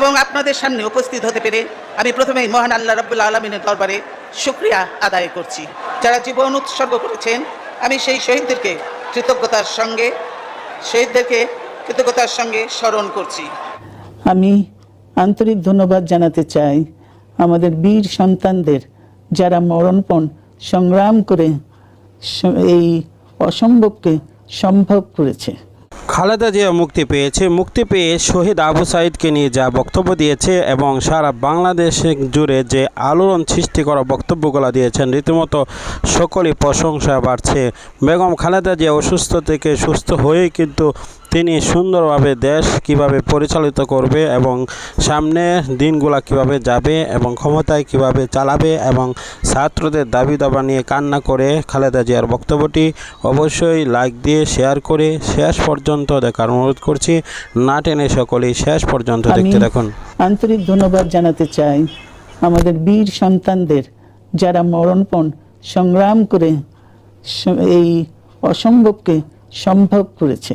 এবং আপনাদের সামনে উপস্থিত হতে পেরে আমি প্রথমেই মহান আল্লাহ রব্বুল আলমিনের দরবারে শুক্রিয়া আদায় করছি। যারা জীবন উৎসর্গ করেছেন, আমি সেই শহীদদেরকে কৃতজ্ঞতার সঙ্গে, শহীদদেরকে কৃতজ্ঞতার সঙ্গে স্মরণ করছি। আমি আন্তরিক ধন্যবাদ জানাতে চাই আমাদের বীর সন্তানদের যারা মরণপণ সংগ্রাম করে এই অসম্ভবকে সম্ভব করেছে। খালেদা জিয়া মুক্তি পেয়েছে। মুক্তি পেয়ে শহীদ আবু সাইদকে নিয়ে যা বক্তব্য দিয়েছে এবং সারা বাংলাদেশ জুড়ে যে আলোড়ন সৃষ্টি করা বক্তব্যগুলো দিয়েছেন, রীতিমতো সকলেই প্রশংসা বাড়ছে। বেগম খালেদা জিয়া অসুস্থ থেকে সুস্থ হয়ে কিন্তু তিনি সুন্দরভাবে দেশ কীভাবে পরিচালিত করবে এবং সামনে দিনগুলা কীভাবে যাবে এবং ক্ষমতায় কীভাবে চালাবে এবং ছাত্রদের দাবি দাবা নিয়ে কান্না করে খালেদা জিয়ার বক্তব্যটি অবশ্যই লাইক দিয়ে শেয়ার করে শেষ পর্যন্ত দেখার অনুরোধ করছি। না টেনে সকলেই শেষ পর্যন্ত দেখতে দেখুন আন্তরিক ধন্যবাদ জানাতে চাই আমাদের বীর সন্তানদের যারা মরণপণ সংগ্রাম করে এই অসম্ভবকে সম্ভব করেছে।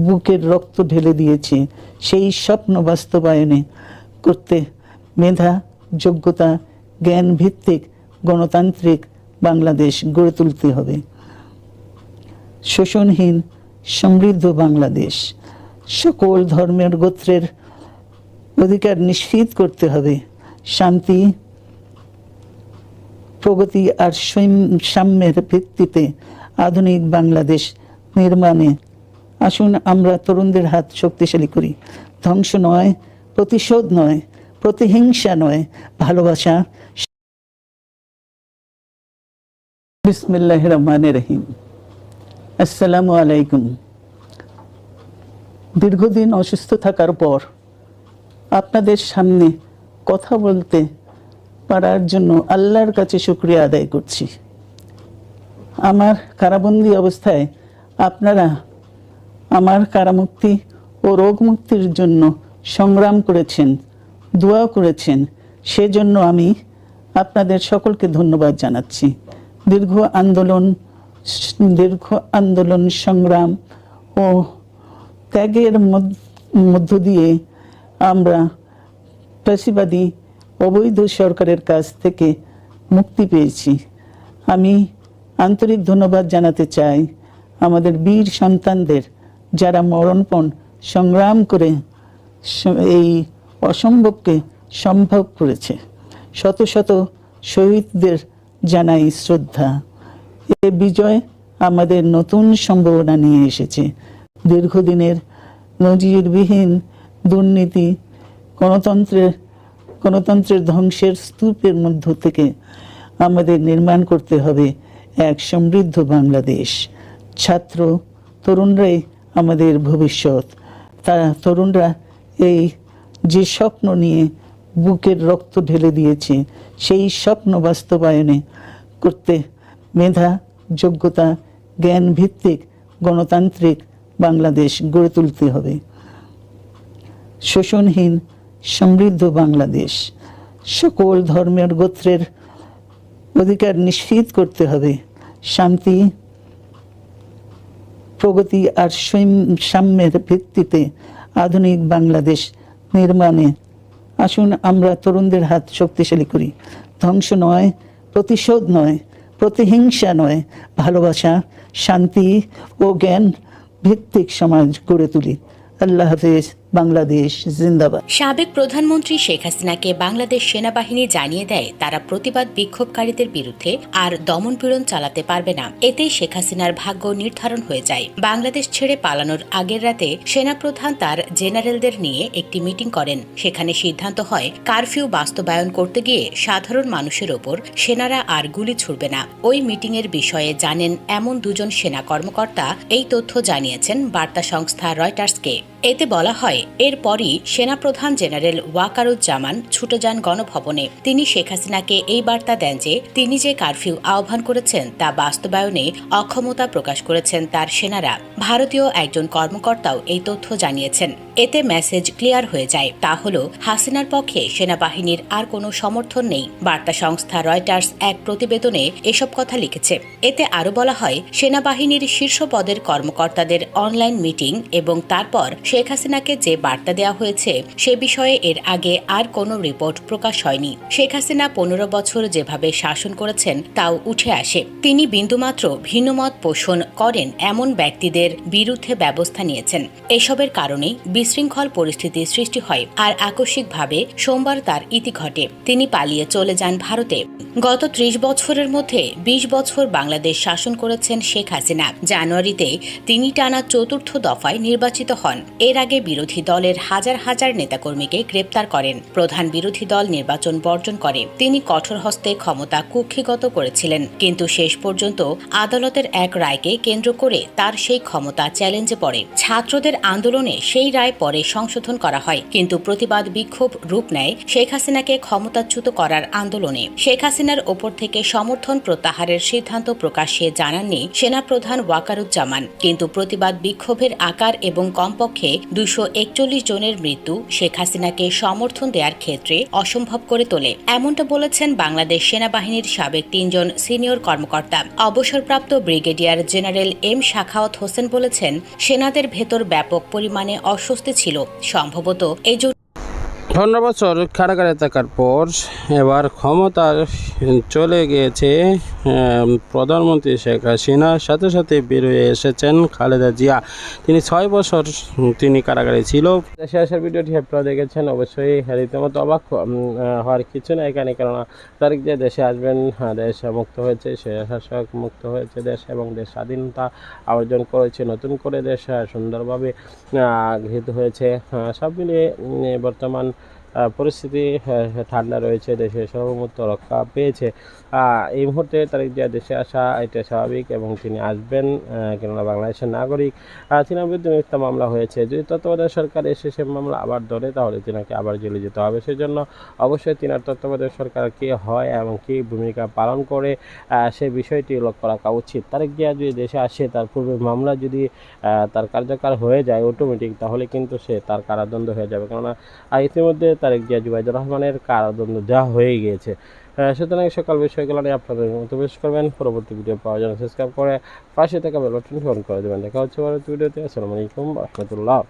বুকের রক্ত ঢেলে দিয়েছে। সেই স্বপ্ন বাস্তবায়নে করতে মেধা, যোগ্যতা জ্ঞান ভিত্তিক গণতান্ত্রিক বাংলাদেশ গড়ে তুলতে হবে। শোষণহীন, সমৃদ্ধ বাংলাদেশ। সকল ধর্মের গোত্রের অধিকার নিশ্চিত করতে হবে। শান্তি, প্রগতি আর সৈম- সাম্যের ভিত্তিতে আধুনিক বাংলাদেশ নির্মাণে আসুন আমরা তরুণদের হাত শক্তিশালী করি। ধ্বংস নয়, প্রতিশোধ নয়, প্রতিহিংসা নয়, ভালোবাসা। বিসমিল্লাহ রহমান রহিম। আসসালামু আলাইকুম। দীর্ঘদিন অসুস্থ থাকার পর আপনাদের সামনে কথা বলতে পারার জন্য আল্লাহর কাছে শুক্রিয়া আদায় করছি। আমার কারাবন্দি অবস্থায় আপনারা আমার কারামুক্তি ও রোগ মুক্তির জন্য সংগ্রাম করেছেন, দোয়া করেছেন। সেজন্য আমি আপনাদের সকলকে ধন্যবাদ জানাচ্ছি। দীর্ঘ আন্দোলন দীর্ঘ আন্দোলন সংগ্রাম ও ত্যাগের মধ্য- দিয়ে আমরা ফ্যাসিবাদী অবৈধ সরকারের কাছ থেকে মুক্তি পেয়েছি। আমি আন্তরিক ধন্যবাদ জানাতে চাই আমাদের বীর সন্তানদের যারা মরণপণ সংগ্রাম করে এই অসম্ভবকে সম্ভব করেছে। শত শত শহীদদের জানাই শ্রদ্ধা। এ বিজয় আমাদের নতুন সম্ভাবনা নিয়ে এসেছে। দীর্ঘদিনের নজিরবিহীন দুর্নীতি গণতন্ত্রের গণতন্ত্রের ধ্বংসের স্তূপের মধ্য থেকে আমাদের নির্মাণ করতে হবে এক সমৃদ্ধ বাংলাদেশ। ছাত্র, তরুণরাই আমাদের ভবিষ্যৎ। তারা তরুণরা এই যে স্বপ্ন নিয়ে বুকের রক্ত ঢেলে দিয়েছে, সেই স্বপ্ন বাস্তবায়নে করতে মেধা, যোগ্যতা জ্ঞান ভিত্তিক গণতান্ত্রিক বাংলাদেশ গড়ে তুলতে হবে। শোষণহীন, সমৃদ্ধ বাংলাদেশ। সকল ধর্মের গোত্রের অধিকার নিশ্চিত করতে হবে। শান্তি প্রগতি আর সাম্যের ভিত্তিতে আধুনিক বাংলাদেশ নির্মাণে। আসুন আমরা তরুণদের হাত শক্তিশালী করি। ধ্বংস নয়, প্রতিশোধ নয়, প্রতিহিংসা নয়, ভালোবাসা, শান্তি ও জ্ঞান ভিত্তিক সমাজ গড়ে তুলি। আল্লাহ হাফেজ। বাংলাদেশ, জিন্দাবাদ। সাবেক প্রধানমন্ত্রী শেখ হাসিনাকে বাংলাদেশ সেনাবাহিনী জানিয়ে দেয়, তারা প্রতিবাদ বিক্ষোভকারীদের বিরুদ্ধে আর দমনপীড়ন চালাতে পারবে না। এতেই শেখ হাসিনার ভাগ্য নির্ধারণ হয়ে যায়। বাংলাদেশ ছেড়ে পালানোর আগের রাতে সেনাপ্রধান তার জেনারেলদের নিয়ে একটি মিটিং করেন। সেখানে সিদ্ধান্ত হয়, কারফিউ বাস্তবায়ন করতে গিয়ে সাধারণ মানুষের ওপর সেনারা আর গুলি ছুড়বে না। ওই মিটিং এর বিষয়ে জানেন এমন দুজন সেনা কর্মকর্তা, এই তথ্য জানিয়েছেন বার্তা সংস্থা রয়টার্সকে। এতে বলা হয়, এরপরই সেনাপ্রধান জেনারেল ওয়াকারুজ্জামান ছুটে যান গণভবনে। তিনি শেখ হাসিনাকে এই বার্তা দেন যে, তিনি যে কারফিউ আহ্বান করেছেন তা বাস্তবায়নে অক্ষমতা প্রকাশ করেছেন তার সেনারা। ভারতীয় একজন কর্মকর্তাও এই তথ্য জানিয়েছেন। এতে মেসেজ ক্লিয়ার হয়ে যায়। তা হল, হাসিনার পক্ষে সেনাবাহিনীর আর কোনো সমর্থন নেই। বার্তা সংস্থা রয়টার্স এক প্রতিবেদনে এসব কথা লিখেছে। এতে আরও বলা হয়, সেনাবাহিনীর শীর্ষ পদের কর্মকর্তাদের অনলাইন মিটিং এবং তারপর শেখ হাসিনাকে যে বার্তা দেওয়া হয়েছে, সে বিষয়ে এর আগে আর কোনো রিপোর্ট প্রকাশ হয়নি। শেখ হাসিনা পনেরো বছর যেভাবে শাসন করেছেন, তাও উঠে আসে। তিনি বিন্দুমাত্র ভিন্নমত পোষণ করেন এমন ব্যক্তিদের বিরুদ্ধে ব্যবস্থা নিয়েছেন। এসবের কারণেই বিশৃঙ্খল পরিস্থিতি সৃষ্টি হয় আর আকস্মিকভাবে সোমবার তার ইতি ঘটে। তিনি পালিয়ে চলে যান ভারতে। গত ত্রিশ বছরের মধ্যে বিশ বছর বাংলাদেশ শাসন করেছেন শেখ হাসিনা। জানুয়ারিতে তিনি টানা চতুর্থ দফায় নির্বাচিত হন। এর আগে বিরোধী দলের হাজার হাজার নেতাকর্মীকে গ্রেপ্তার করেন। প্রধান বিরোধী দল নির্বাচন বর্জন করে। তিনি কঠোর হস্তে ক্ষমতা কুক্ষিগত করেছিলেন। কিন্তু শেষ পর্যন্ত আদালতের এক রায়কে কেন্দ্র করে তার সেই ক্ষমতা চ্যালেঞ্জে পড়ে। ছাত্রদের আন্দোলনে সেই রায় পরে সংশোধন করা হয়। কিন্তু প্রতিবাদ বিক্ষোভ রূপ নেয় শেখ হাসিনাকে ক্ষমতাচ্যুত করার আন্দোলনে। শেখ হাসিনার ওপর থেকে সমর্থন প্রত্যাহারের সিদ্ধান্ত প্রকাশ্যে জানাননি সেনাপ্রধান ওয়াকারুজ্জামান। কিন্তু প্রতিবাদ বিক্ষোভের আকার এবং কমপক্ষে দুশো একচল্লিশ জনের মৃত্যু শেখ হাসিনাকে সমর্থন দেওয়ার ক্ষেত্রে অসম্ভব করে তোলে। এমনটা বলেছেন বাংলাদেশ সেনাবাহিনীর সাবেক তিনজন সিনিয়র কর্মকর্তা। অবসরপ্রাপ্ত brigadier general M Shakhawat Hossain বলেছেন, সেনাদের ভেতর ব্যাপক পরিমাণে অস্বস্তি ছিল। সম্ভবত এই পনেরো বছর কারাগারে থাকার পর এবার ক্ষমতা চলে গিয়েছে প্রধানমন্ত্রী শেখ হাসিনার সাথে সাথে বেরোয় এসেছেন খালেদা জিয়া। তিনি ছয় বছর তিনি কারাগারে ছিল। দেশে আসার ভিডিওটি আপনারা দেখেছেন অবশ্যই রীতিমতো অবাক হওয়ার কিছু না এখানে কেননা তারিখ যে দেশে আসবেন হ্যাঁ, দেশ মুক্ত হয়েছে সে শাসক মুক্ত হয়েছে দেশ এবং দেশ স্বাধীনতা অর্জন করেছে নতুন করে দেশ সুন্দরভাবে গৃহীত হয়েছে আহ, সব মিলিয়ে বর্তমান পরিস্থিতি ঠান্ডা রয়েছে, দেশে সার্বভৌমত্ব রক্ষা পেয়েছে। এই মুহূর্তে তারিখ যে দেশে আসা এটা স্বাভাবিক এবং তিনি আসবেন কেননা বাংলাদেশের নাগরিক। তিনার বিরুদ্ধে মিথ্যা মামলা হয়েছে। যদি তত্ত্বাবধায়ক সরকার এসে সে মামলা আবার ধরে, তাহলে তিনাকে আবার জেলে যেতে হবে। সেজন্য অবশ্যই তিনার তত্ত্বাবধায়ক সরকার কে হয় এবং কী ভূমিকা পালন করে সে বিষয়টি লক্ষ্য রাখা উচিত। তারেক জিয়া যদি দেশে আসে, তার পূর্বে মামলা যদি তার কার্যকর হয়ে যায় অটোমেটিক তাহলে কিন্তু সে তার কারাদণ্ড হয়ে যাবে। কেননা ইতিমধ্যে তারেক জিয়া জুবাইদুর রহমানের কারাদণ্ড দেওয়া হয়ে গিয়েছে। সুতরাং সকাল বিষয়গুলো নিয়ে আপনাদের মতো বেশ করবেন। পরবর্তী ভিডিও পাওয়ার জন্য সাবস্ক্রাইব করে পাশে থাকা বেল ফোন করে দেবেন। দেখা হচ্ছে পরবর্তী ভিডিওতে। আসসালামু আলাইকুম রহমতুল্লাহ।